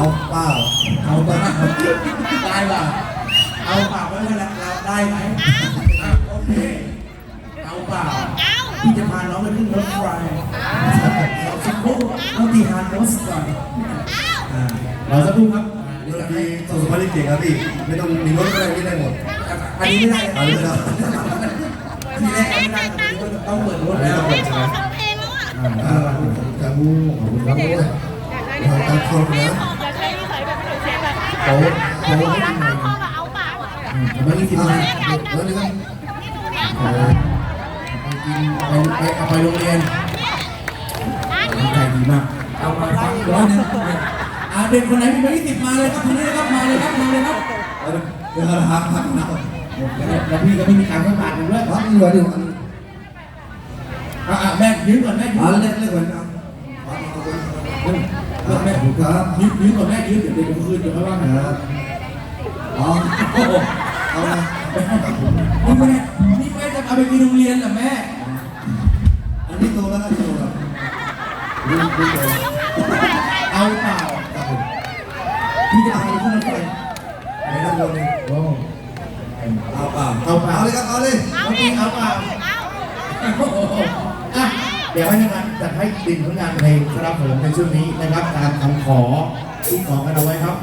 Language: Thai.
เอาเปล่าเอาเปล่าได้เปล่าเอาเปล่าไม่เป็นไรเราได้ไหมอะโอเคเอาเปล่าพี่จะพาน้องไปขึ้นรถไฟเราสักครู่เราตีฮานรถก่อนอ่าเราสักครู่ครับอ่าเมื่เดี๋ยวอจะให้กี้ส่งสมาธิเก่งครับพี่ไม่ต้องมีรถอะไรที่ได้หมดอันนี้ไม่ได้อันนี้ไม่ได้ทีแรกไม่ได้ต้องเปิดรถแล้วไม่ขอฟังเพลงแล้วอะอ่าขอบคุณจามูขอบคุณครับด้วยขอบคุณครับ โต๊ะโต๊ะรัที่ไหนพ่อกับเอาเปล่าอะผมไม่ได้คิดอ่ามาแล้วนี่ก็เออไปกินไปไปเอาไปโรงเรียนใจดีมาก เอามาฟังร้อยนึงอ่าเด็กคนไหนมีเบอร์ยี่สิบมาเลยครับทีนี้นะครับมาเลยครับมาเลยครับเดี๋ยวเราพักพักนะแล้วพี่ก็ไม่มีการเข้าปากกันด้วยพักเหลือเดี๋ยวอันอะแม่ยืมก่อนแม่ยืมอ่าก่อนเล่นเล่นก่อนเองแม่ ขอบคุณครับยืมยืมก่อนแม่ยืมเดี๋ยวเดี๋ยวคืนเดี๋ยวไม่ว่ากันครับอ๋อโอ้โหเอาละนี่แม่นี่แม่จะเอาไปกินโรงเรียนเหรอแม่ อันนี้โตแล้วนะโตแล้วดูดูโตเอาเปล่าครับผมพี่จะพาไปขึ้นรถไฟไม่ต้องโดนเลยโอ้เอาเปล่าเอาเปล่าเอาเลยครับเอาเลยเอาจริงเอาเปล่า เดี๋ยวให้ทางานจัดให้ดินผลงานเพลงครับผมในช่วงนี้นะครับ ตามคำขอที่ขอกันเอาไว้ครับ